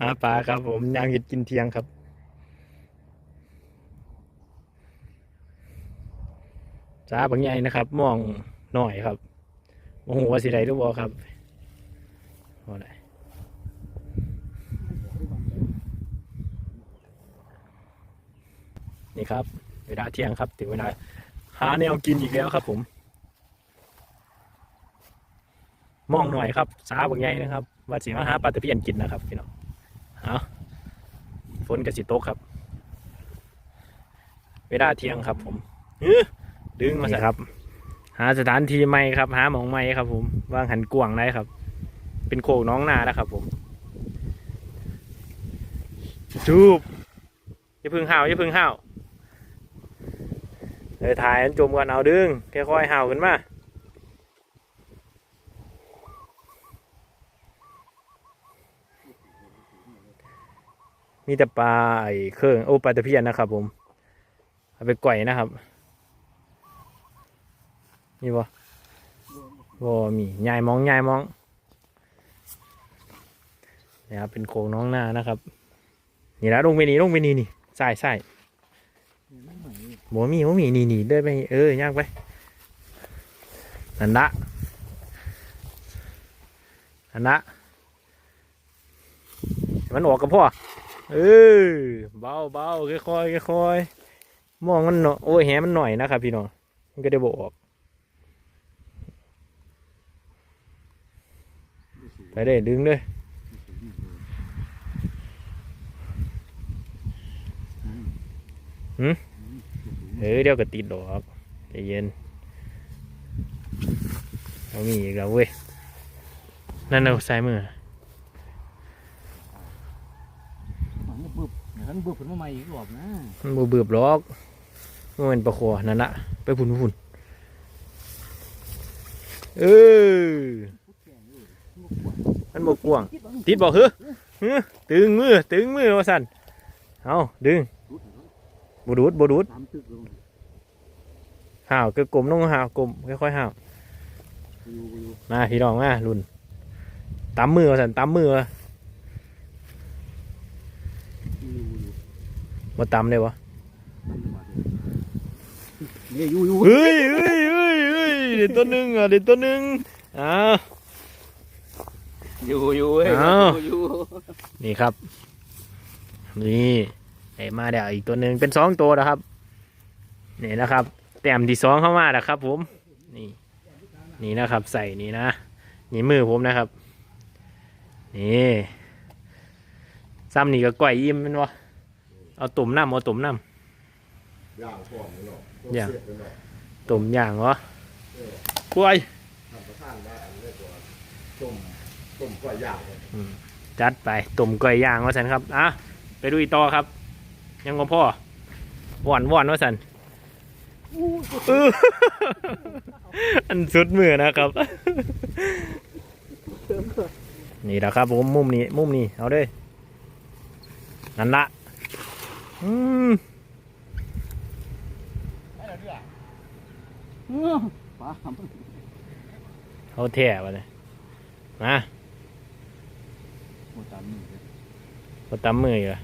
อาปลาครับผมยางเห็ดกินเทียงครับ จ้าบางใหญ่นะครับ มองหน่อยครับโอ้โหว่าสิได้หรือบ่ครับบ่ไนี่ครับ เวลาเที่ยงครับถึงเวลาหาแนวกินอีกแล้วครับ ผม มองหน่อยครับสาบางใหญ่นะครับ ว่าสิมาหาปลาตะเพียนกินนะครับพี่น้องเอาฝนกับสิตกครับ เวลาเที่ยงครับ ผมอื้อดึงมาสิครับ หาสถานที่ใหม่ครับ หาหมองใหม่ครับ ผมวางหันกวางได้ครับ เป็นโคกน้องนาแล้วครับ ผมจูบอย่าพึ่งห่าวอย่าพึ่งห่าวเดี๋ยวถ่ายอันจมก่อนเอาดึงค่อยๆห่าวขึ้นมา มีแต่ปลาไอ้เครื่องโอ้ปลาตะเพียนนะครับ ผมเอาไปก่อยนะครับมีบ่บ่มียายมองยายมองเนี่ยครับเป็นโครงน้องหน้านะครับ นี่ละลงไปนี่ลงไปนี่นี่ใส่ใส่บ่มีบ่มีนี่นี่เดินไปเออย่างไปนั่นละนั่นละมันออกกับพ่อ เออเบาเบาค่อยค่อยๆค่อยๆมองมันหน่อยโอ้ยแหมันหน่อยนะครับพี่น้องมันก็ได้บอก ไปเลยดึงเลยหืมเออเดี๋ยวก็ติดดอกใจเย็นเอามีอีกแล้วเว้ย นั่นเอาใส่มือ มันบึ บเดี๋ยวท่านบึบขึ้นมาใหม่อีกรอบนะมันบ่เบือบหรอกมันเป็นประคอนั่นละไปพุ่นพุ่นเออมันบกกวางติดบอกเฮ้อเฮ้อตึงมือตึงมือว่าสันเอาดึงบูดูดบูดูดห่าวก็กลมลงห่าวกลมค่อยๆห่าวมาพี่น้องมารุ่นตำมือว่าสันตำมือวะ อยู่อยู่ มาตำเลยวะนี่อยู่อยู่เฮ้ยเฮ้ยเฮ้ยเฮ้ยเด็ดตัวหนึ่งอะเด็ดตัวหนึ่งอ้าวอยู่อยู่เว้ยอ้าวอยู่นี่ครับ นี่ไอ้มาเดี๋ยวอีกตัวหนึ่งเป็นสองตัวนะครับนี่นะครับ แต้มที่สองเข้ามาแล้วครับ ผมนี่นี่นะครับ ใส่นี่นะนี่มือผมนะครับ นี่ซ้ำนี่ก็ก่อยยิ้มแมันวะ เอาตุ่มน้ำเอาตุ่มน้ย่างพร้อมเนาะย่างเสร็จแล้วเนาะำตุ่มย่างเหรอป่วยทำประทานได้อันนี้ตัวต้มต้มกล้วยย่างเนี่ยจัดไปตุ่มก่อยย่างว่าสันครับอะไปดูอีกต่อครับ ยังก็พ่อว่อนว่อนว่าสันเอออันสุดมือนะครับนี่แหละครับผมมุมนี้มุมนี้เอาเด้วยนั่นละ อืมเออปลามันเขาแท่วะเนี่ยมาโอ้ตามนี่เลยเขาตำมืออยู่อะ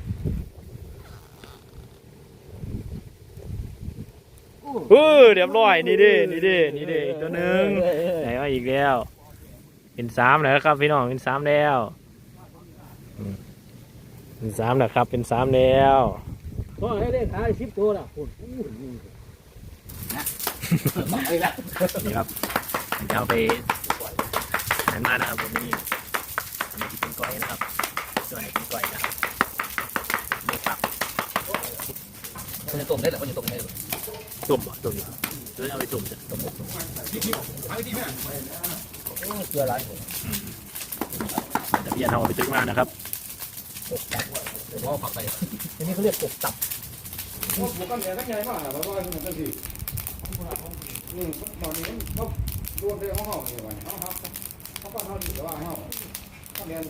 โอ้เออเรียบร้อยนี่ดินี่ดินี่ดิอีกตัวหนึ่งไหนมาอีกแล้ว เป็นสามแล้วครับพี่น้องเป็นสามแล้วเป็นสามแล้วครับ เป็นสามแล้ว ก็ให้ได้ขายสิบตัวละคุณอู้หูนะมาเลยละนี่ครับจะเอาไปหันมานะครับผมนี่อันนี้เป็นก้อยนะครับส่วนนี้เป็นก้อยนะครับเดี๋ยวครับมันจะต้มได้หรือมันจะต้มได้หรือตุ่มเหรอตุ่มเหรอหรือเอาไปตุ่มจะตุ่มตุ่มเกลือร้านแต่พี่ยันเอาไปตึกมานะครับเดี๋ย ว่าผักไปอันนี้เขาเรียกกบตับพวกหัวกันแดดกันใหญ่มากเพราะว่ามันจะสิอืมตอนนี้เขารวมได้ห้องห้องอยู่วันเขาเขาเขาก็เขาอยู่ว่าห้องเขาเรียน